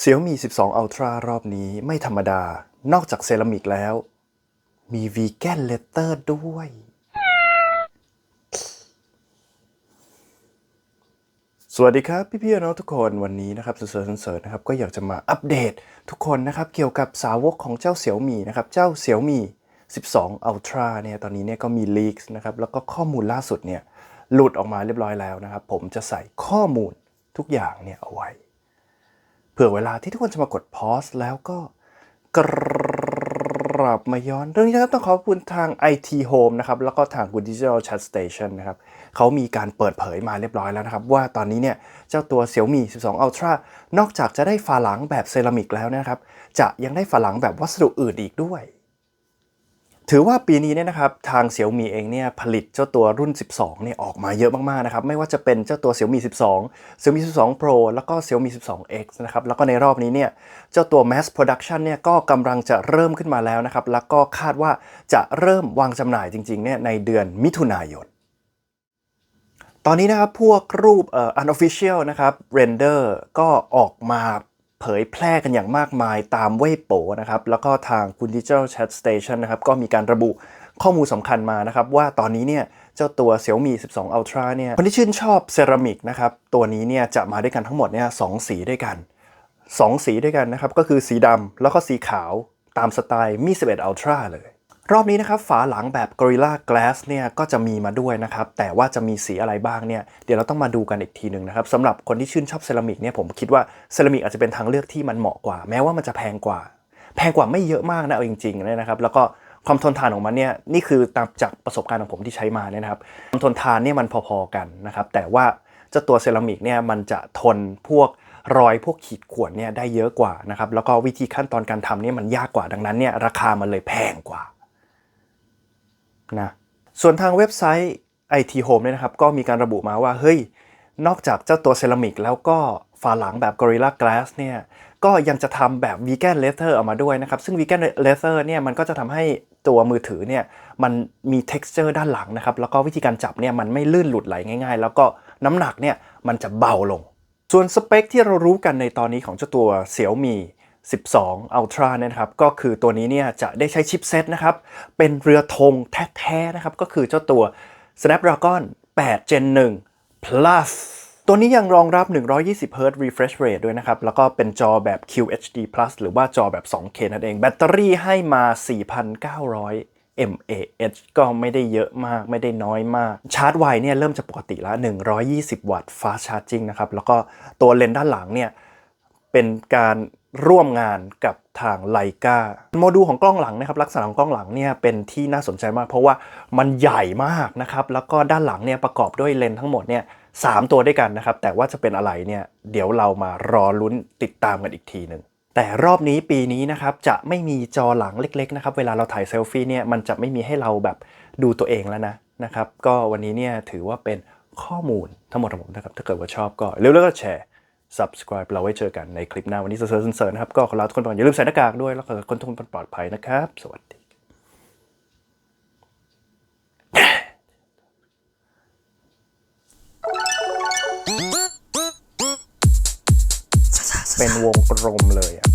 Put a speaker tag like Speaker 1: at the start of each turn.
Speaker 1: Xiaomi 12 Ultra รอบนี้ไม่ธรรมดา นอกจากเซรามิกแล้ว มีวีแกนเลเตอร์ด้วย สวัสดีครับ พี่พี่ๆน้องทุกคนวันนี้นะครับเสิร์ฟเสิร์ฟนะครับ ก็อยากจะมาอัปเดตทุกคนนะครับ เกี่ยวกับสาวกของเจ้า Xiaomi นะครับ เจ้า Xiaomi 12 Ultra เนี่ยตอนนี้เนี่ยก็มีลีกนะครับ แล้วก็ข้อมูลล่าสุดเนี่ยหลุดออกมาเรียบร้อยแล้วนะครับ ผมจะใส่ข้อมูลทุกอย่างเนี่ยเอาไว้ เผื่อเวลาที่ทุกคนจะมากดพอสแล้วก็กลับมาย้อน เรื่องนี้นะครับต้องขอบคุณทาง IT Home นะครับ แล้วก็ทาง Good Digital Chat Station นะครับเขามีการเปิดเผยมาเรียบร้อยแล้วนะครับ ว่าตอนนี้เนี่ยเจ้าตัว Xiaomi 12 Ultra นอกจากจะได้ฝาหลังแบบเซรามิกแล้วนะครับ จะยังได้ฝาหลังแบบวัสดุอื่นอีกด้วย ถือว่าปีนี้เนี่ยนะครับทาง Xiaomi เองเนี่ยผลิตเจ้าตัวรุ่น 12 เนี่ยออกมาเยอะมากๆนะครับไม่ว่าจะเป็นเจ้าตัว Xiaomi 12 Xiaomi 12 Pro แล้วก็ Xiaomi 12X นะครับแล้วก็ในรอบนี้เนี่ยเจ้าตัว Mass Production เนี่ยก็กำลังจะเริ่มขึ้นมาแล้วนะครับแล้วก็คาดว่าจะเริ่มวางจำหน่ายจริงๆเนี่ยในเดือนมิถุนายนตอนนี้นะครับพวกรูปเอ่อ unofficial นะครับ render ก็ออกมา เผยแพร่กันอย่างมากมายตามเว่ยโปนะครับ แล้วก็ทางคุณ Digital Chat Station นะครับ ก็มีการระบุข้อมูลสำคัญมานะครับ ว่าตอนนี้เนี่ยเจ้าตัว Xiaomi 12 Ultra เนี่ยคนที่ชื่นชอบเซรามิกนะครับ ตัวนี้เนี่ยจะมาด้วยกันทั้งหมดเนี่ยสองสีด้วยกัน 2 สีด้วยกันนะครับ ก็คือสีดำแล้วก็สีขาวตามสไตล์มี11 Ultra เลย รอบนี้นะครับฝาหลังแบบ Gorilla Glass เนี่ยก็จะมีมาด้วยนะครับ แต่ว่าจะมีสีอะไรบ้างเนี่ยเดี๋ยวเราต้องมาดูกันอีกทีหนึ่งนะครับสำหรับคนที่ชื่นชอบเซรามิกเนี่ยผมคิดว่าเซรามิกอาจจะเป็นทางเลือกที่มันเหมาะกว่า แม้ว่ามันจะแพงกว่า แพงกว่าไม่เยอะมากนะเอาจริงๆเนี่ยนะครับ แล้วก็ความทนทานของมันเนี่ยนี่คือตามจากประสบการณ์ของผมที่ใช้มาเนี่ยนะครับความทนทานเนี่ยมันพอๆกันนะครับแต่ว่าเจ้าตัวเซรามิกเนี่ยมันจะทนพวกรอยพวกขีดข่วนเนี่ยได้เยอะกว่านะครับแล้วก็วิธีขั้นตอนการทำเนี่ยมันยากกว่าดังนั้นเนี่ยราคามันเลยแพงกว่า นะส่วนทางเว็บไซต์ IT Home เนี่ยนะครับ ก็มีการระบุมาว่า เฮ้ย นอกจากเจ้าตัวเซรามิกแล้วก็ฝาหลังแบบ Gorilla Glass เนี่ย ก็ยังจะทำแบบ Vegan Leather ออกมาด้วยนะครับ ซึ่ง Vegan Leather เนี่ย มันก็จะทำให้ตัวมือถือเนี่ย มันมี texture ด้านหลังนะครับ แล้วก็วิธีการจับเนี่ย มันไม่ลื่นหลุดไหลง่ายๆ แล้วก็น้ำหนักเนี่ย มันจะเบาลง ส่วนสเปคที่เรารู้กันในตอนนี้ของเจ้าตัว Xiaomi 12 Ultra นะครับ ก็คือตัวนี้เนี่ยจะได้ใช้ชิปเซตนะครับ เป็นเรือธงแท้ๆนะครับ ก็คือเจ้าตัว Snapdragon 8 Gen 1 Plus ตัวนี้ยังรองรับ 120 Hz refresh rate ด้วยนะครับ แล้วก็เป็นจอแบบ QHD Plus หรือว่าจอแบบ 2K นั่นเอง แบตเตอรี่ให้มา 4,900 mAh ก็ไม่ได้เยอะมากไม่ได้น้อยมาก ชาร์จไวเนี่ยเริ่มจากปกติแล้ว120 วัตต์ fast charging นะครับ แล้วก็ตัวเลนส์ด้านหลังเนี่ย เป็นการ ร่วมงานกับทางไลกาโมดูลของกล้องหลังนะครับลักษณะของกล้องหลังเนี่ยเป็นที่น่าสนใจมาก เพราะว่ามันใหญ่มากนะครับแล้วก็ด้านหลังเนี่ยประกอบด้วยเลนส์ทั้งหมดเนี่ยสามตัวด้วยกันนะครับ แต่ว่าจะเป็นอะไรเนี่ยเดี๋ยวเรามารอลุ้นติดตามกันอีกทีหนึ่งแต่รอบนี้ปีนี้นะครับจะไม่มีจอหลังเล็กๆนะครับเวลาเราถ่ายเซลฟี่เนี่ยมันจะไม่มีให้เราแบบดูตัวเองแล้วนะนะครับก็วันนี้เนี่ยถือว่าเป็นข้อมูลทั้งหมดของผมนะครับถ้าเกิดว่าชอบก็เร็วๆก็แชร์ subscribe เราไว้เจอกันในคลิปหน้าวันนี้เซอร์เซอร์นะครับ ก็ขอลาทุกคนไปก่อนอย่าลืมใส่หน้ากากด้วย แล้วก็คนทุกคนปลอดภัยนะครับ สวัสดีเป็นวงกลมเลยอะ